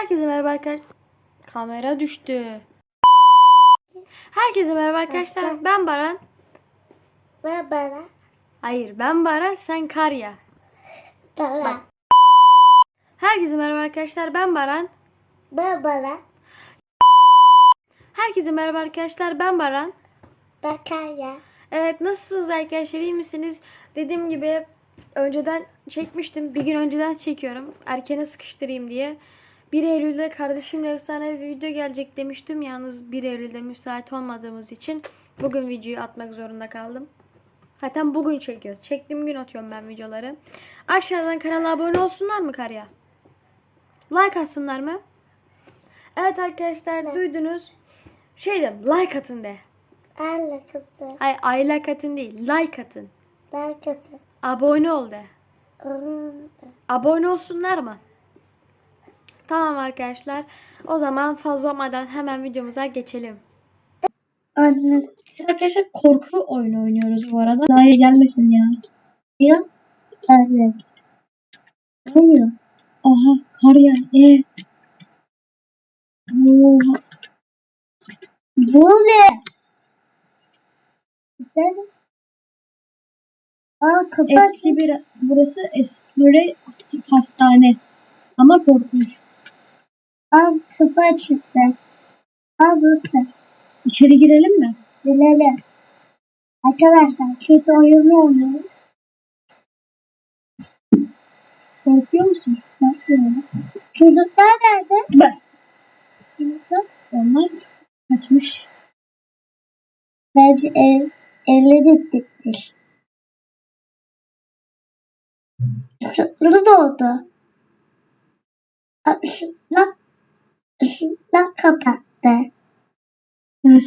Herkese merhaba arkadaşlar. Kamera düştü. Herkese merhaba arkadaşlar. Ben Baran. Ben bana. Hayır ben Baran sen Karya. Tamam. Herkese merhaba arkadaşlar. Ben Baran. Ben bana. Herkese merhaba arkadaşlar. Ben Baran. Ben Kaya. Evet nasılsınız arkadaşlar iyi misiniz? Dediğim gibi önceden çekmiştim. Bir gün önceden çekiyorum. Erkene sıkıştırayım diye. 1 Eylül'de kardeşimle efsane bir video gelecek demiştim. Yalnız 1 Eylül'de müsait olmadığımız için bugün videoyu atmak zorunda kaldım. Zaten bugün çekiyoruz. Çektiğim gün atıyorum ben videoları. Aşağıdan kanala abone olsunlar mı Karya? Like atsınlar mı? Evet arkadaşlar duydunuz. Şey dedim like atın de. Anne kızı. Hayır I like atın değil. Like atın. Ben kızı. Abone ol de. Abone olsunlar mı? Tamam arkadaşlar. O zaman fazla olmadan hemen videomuza geçelim. Anne. Arkadaşlar korku oyunu oynuyoruz bu arada. Zahir gelmesin ya. Ya. Anne. Ne oluyor? Aha kar ya. E. Oha. Bu ne? Sen. Aa kapat. Eski bir burası eski böyle hastane. Ama korkunç. Al kapı açıldı. Al burası. İçeri girelim mi? Bilelim. Arkadaşlar kötü oyunu oynuyoruz. Korkuyor musun? Bakıyorum. Çocuklar nerede? Ben. Çocuklar. Onlar kaçmış. Bence ev, evleri diktir. Şunu da oldu. Şuna, şuna kapattı.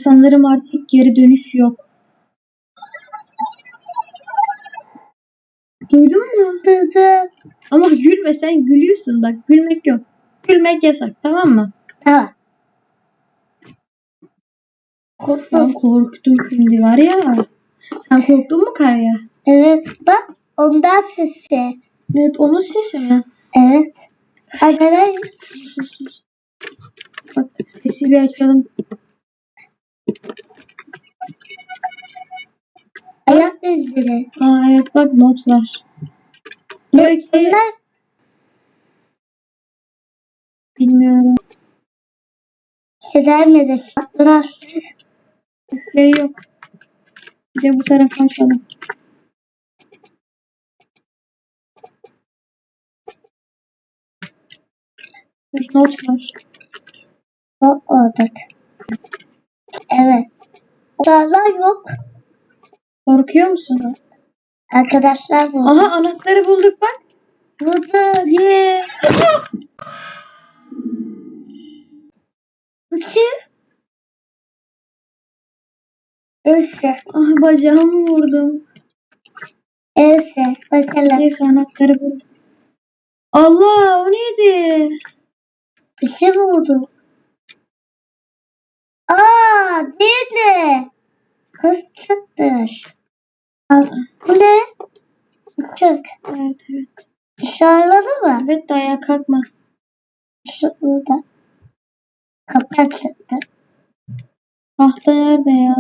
Sanırım artık geri dönüş yok. Duydun mu? Dıdı. Ama gülme sen gülüyorsun bak gülmek yok. Gülmek yasak tamam mı? Tamam. Korktum. korktum şimdi var ya. Sen korktun mu Karya? Evet bak ondan sesi. Evet onun sesi mi? Evet. Arkadaşlar. Bak sesi bir açalım. ayak izleri. Aa evet bak not var. Diyor ki Bunlar bilmiyorum. Silermedi. Saklar. Şey yok. Bir de bu tarafa açalım. Bir not var. O orada. Evet. Odalar yok. Korkuyor musun? Arkadaşlar bu. Aha anahtarı bulduk bak. Burada Ye. bu kim? Else. Ah bacağımı vurdum. Else. Bakalım. Bir anahtarı buldum. Allah o neydi? Bir şey buldu. Aa çıktır. Aa, Bu ne? Çık. Evet evet. Dışarıladı mı? Evet de ayağa kalkma. Şu burada. Kapı çıktı. Tahta nerede ya?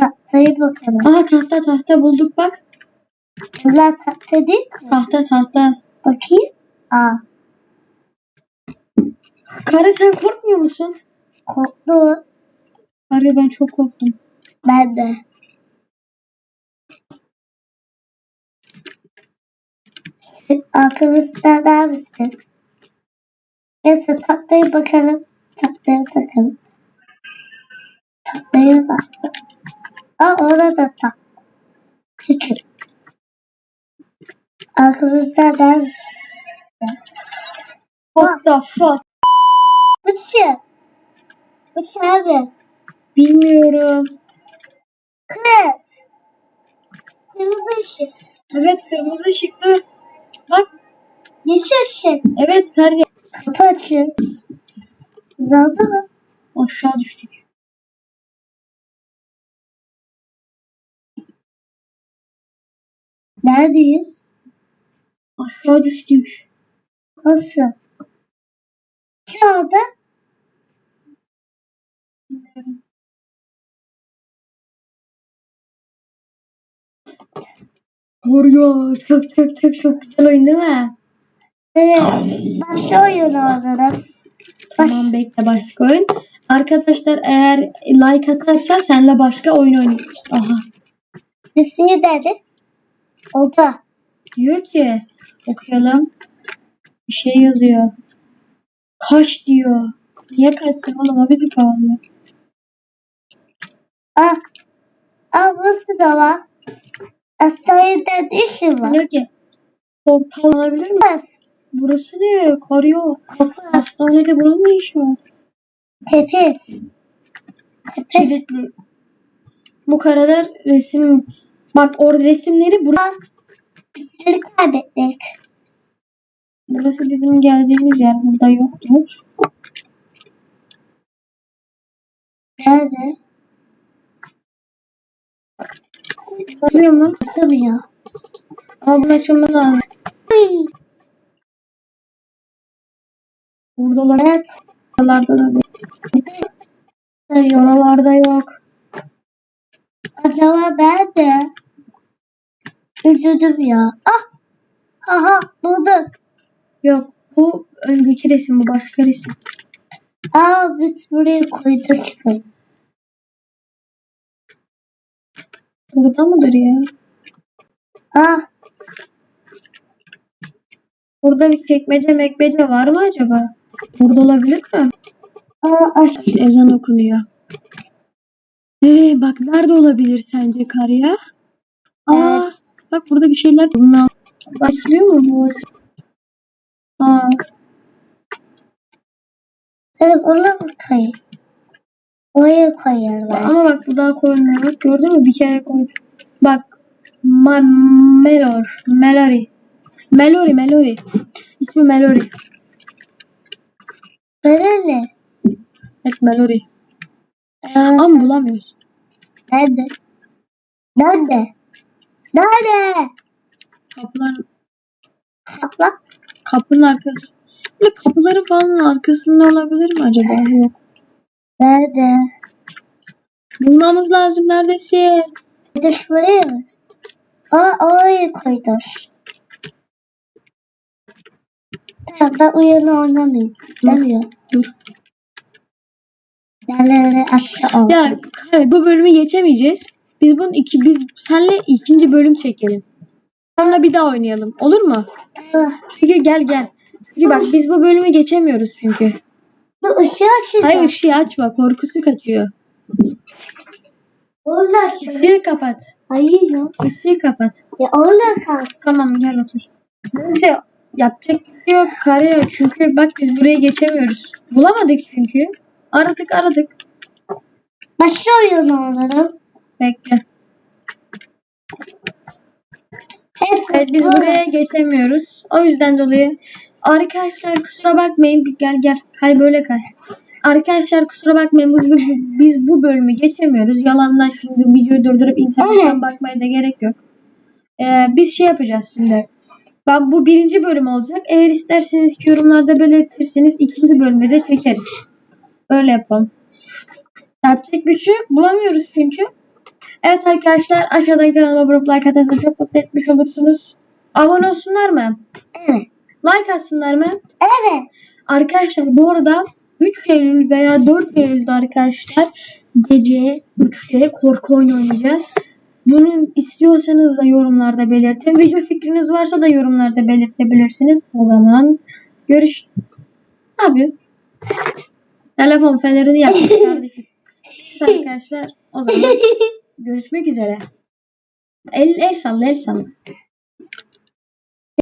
Tahtayı bakalım. Aha tahta tahta bulduk bak. Bunlar tahta değil mi? Tahta tahta. Bakayım. Aa Karı sen korkmuyor musun? korktu. Karı ben çok korktum. Ben de. Arkamızda der misin? Neyse tahtaya bakalım. Tahtaya takalım. Tahtaya baktım. Aa orada da tahta. Küçük. Arkamızda der misin? What the fuck? Küçük. Küçük abi. Bilmiyorum. Kız. Kırmızı ışık. Evet kırmızı ışıklı. Bak. Geçersin. Evet kar ya- Kapı açın. Uzadı mı? Aşağı düştük. Neredeyiz? Aşağı düştük. Nasıl? Ne? Bilmiyorum. Ya koruyor. Çok çok çok çok güzel oyun değil mi? Evet. Başka oyun oynarım. Tamam bekle başka oyun. Arkadaşlar eğer like atarsa senle başka oyun oynayacağız. Aha. Nesini dedi? O da. Diyor ki okuyalım. Bir şey yazıyor. Kaç diyor. Niye kaçsın oğlum o bizi kovalıyor. Ah. Ah burası da var. Hastanede ne işin var? Diyor ki portal alabilir miyim? Bas. Burası ne? Kar yok. Hastanede bunun ne işi var? Tepes. Tepes. Kilitli. Bu kareler resim. Bak orada resimleri bura. Bizleri kaybettik. Burası bizim geldiğimiz yer. Burada yoktur. Nerede? Görüyor mu? Açılmıyor. Ama bunun açılması lazım. Ay. Burada. Oralarda da değil. Oralarda yok. Acaba ben de üzüldüm ya. Ah! Aha buldum. Yok. Bu önceki resim. Bu başka resim. Aa biz buraya koyduk. Burada mıdır ya? Ah Burada bir çekmece mekmece var mı acaba? Burada olabilir mi? aa ay. Ezan okunuyor. Ee, bak nerede olabilir sence kar ya? Aa, Evet. bak burada bir şeyler başlıyor mu bu? Aa, Hadi ona mı Oraya koyarlar. ama bak bu daha koymuyor. Bak gördün mü? Bir kere koydum. Bak. Ma Melor. Melori. Melori, Melori. İsmi Melori. Ne? Evet Melori. Aa, Ama bulamıyoruz. nerede? Nerede? Nerede? Kapıların, Abla. kapının arkası. Böyle kapıların falan arkasında olabilir mi acaba? Yok. Nerede? Bulmamız lazım. Neredesin? Düş buraya mı? Aa oraya koydum. Tamam ben uyanı oynamayız. Demiyor. Dur. Yerlere aşağı ol. Ya Kare, bu bölümü geçemeyeceğiz. Biz bunun iki biz senle ikinci bölüm çekelim. Sonra bir daha oynayalım. Olur mu? Çünkü gel gel. Çünkü bak biz bu bölümü geçemiyoruz çünkü. Bu ışığı açacağım. Hayır ışığı açma. Korkusu kaçıyor. Orada açacağım. Işığı kapat. Hayır ya. Işığı kapat. Ya orada kal. Tamam gel otur. Neyse yapacak bir şey yok Kare. Çünkü bak biz buraya geçemiyoruz. Bulamadık çünkü. Aradık aradık. Başka oyun oynarım. Bekle. Evet, biz buraya geçemiyoruz. O yüzden dolayı arkadaşlar kusura bakmayın. Bir Gel gel kay böyle kay. Arkadaşlar kusura bakmayın biz, bu- biz bu bölümü geçemiyoruz. Yalandan şimdi videoyu durdurup internetten bakmaya da gerek yok. Ee, biz şey yapacağız şimdi. Ben bu birinci bölüm olacak. Eğer isterseniz yorumlarda belirtirseniz ikinci bölümü de çekeriz. Öyle yapalım. Yapacak bir şey yok. Bulamıyoruz çünkü. Evet arkadaşlar aşağıdan kanalıma abone olup like atarsanız çok mutlu etmiş olursunuz. Abone olsunlar mı? Evet. Like atsınlar mı? Evet. Arkadaşlar bu arada 3 Eylül veya 4 Eylül'de arkadaşlar gece 3'te korku oyunu oynayacağız. Bunu istiyorsanız da yorumlarda belirtin. Video fikriniz varsa da yorumlarda belirtebilirsiniz. O zaman görüş... Ne yapıyorsun? Telefon fenerini yapmış kardeşim. Neyse arkadaşlar o zaman görüşmek üzere. El, el salla el salla.